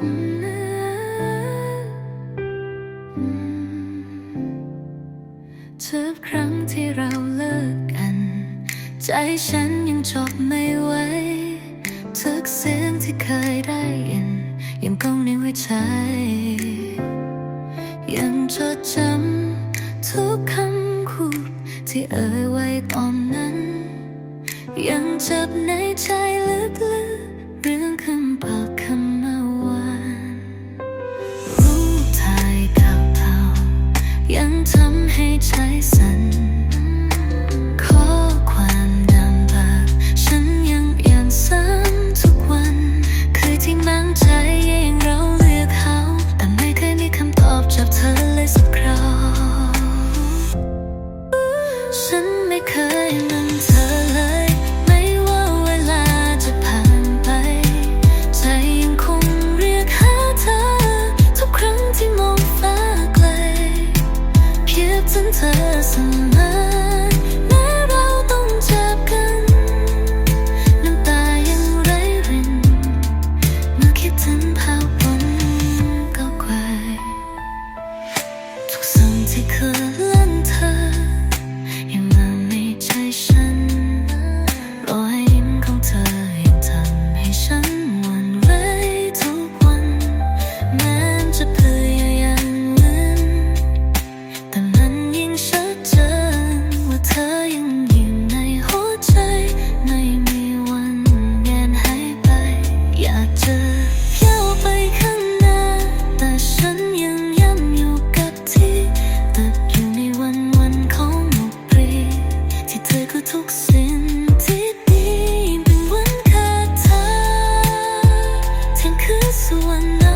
ทุกครั้งที่เราเลิกกัน ใจฉันยังจบไม่ไหวทุกเสียงที่เคยได้ยิน ยังคงในใจ ยังจดจำทุกคำคู่ที่เอ่ยไวตอนนั้น ยังจ็บในใจลึกๆ 黑气散 ถึงเธอเสมอ 天可诉我呢